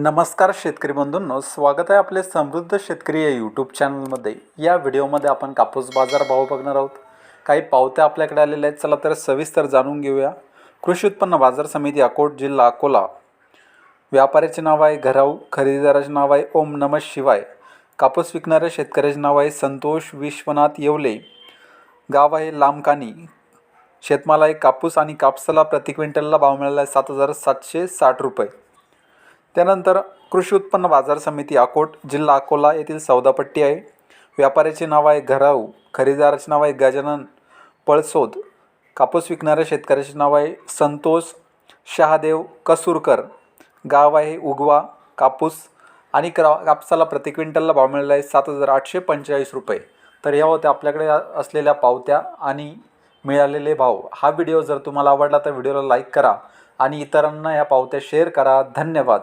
नमस्कार शेतकरी बंधूंनो स्वागत आहे आपले समृद्ध शेतकरी या यूट्यूब चॅनलमध्ये या व्हिडिओमध्ये आपण कापूस बाजार भाव बघणार आहोत. काही पावत्या आपल्याकडे आलेल्या आहेत चला तर सविस्तर जाणून घेऊया. कृषी उत्पन्न बाजार समिती अकोट जिल्हा अकोला. व्यापाऱ्याचे नाव आहे घराऊ खरेदीदाराचे नाव आहे ओम नमः शिवाय. कापूस विकणाऱ्या शेतकऱ्याचे नाव आहे संतोष विश्वनाथ येवले. गाव आहे लांबकानी. शेतमाल आहे कापूस आणि कापसाला प्रति क्विंटलला भाव मिळाला आहे सात हजार सातशे साठ रुपये. त्यानंतर कृषी उत्पन्न बाजार समिती अकोट जिल्हा अकोला येथील सौदापट्टी आहे. व्यापाऱ्याचे नाव आहे घराऊ खरेदीदाराचे नाव आहे गजानन पळसोद कापूस विकणाऱ्या शेतकऱ्याचे नाव आहे संतोष शहादेव कसूरकर गाव आहे उगवा कापूस आणि क्रा कापसाला प्रति क्विंटलला भाव मिळाला आहे सात हजार आठशे पंचेचाळीस रुपये. तर या होत्या आपल्याकडे असलेल्या पावत्या आणि मिळालेले भाव. हा व्हिडिओ जर तुम्हाला आवडला तर व्हिडिओला लाईक करा आणि इतरांना या पावत्या शेअर करा. धन्यवाद.